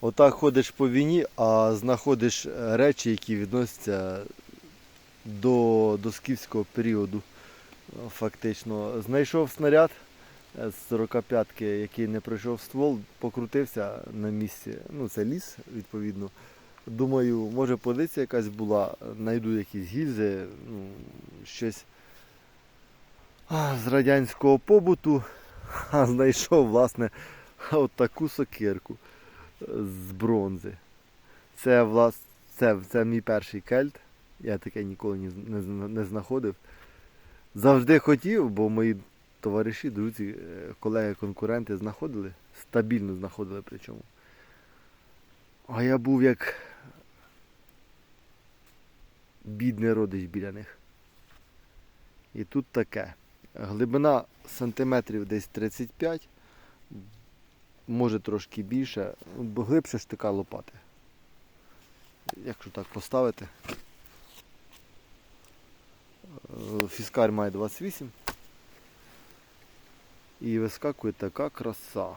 Отак ходиш по війні, а знаходиш речі, які відносяться до, до скіфського періоду. Фактично. Знайшов снаряд е, з 45-ки, який не пройшов ствол, покрутився на місці. Ну, це ліс, відповідно. Думаю, може позиція якась була, знайду якісь гільзи, ну, щось з радянського побуту, а знайшов, власне, от таку сокирку з бронзи. Це, влас... це, це мій перший кельт. Я таке ніколи не, не, не знаходив. Завжди хотів, бо мої товариші, друзі, е, колеги, конкуренти знаходили, стабільно знаходили причому. А я був як бідний родич біля них. І тут таке. Глибина сантиметрів десь 35, може трошки більше, бо глибше ж така лопати. Якщо так поставити. Е, Фіскар має 28. І вискакує така краса.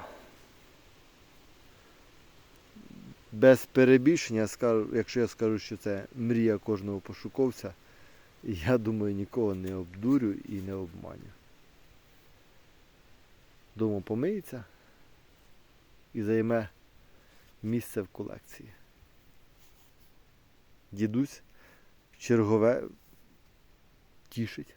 Без перебільшення, якщо я скажу, що це мрія кожного пошуковця, я думаю, нікого не обдурю і не обманю. Дома помиється і займе місце в колекції. Дідусь чергове тішить.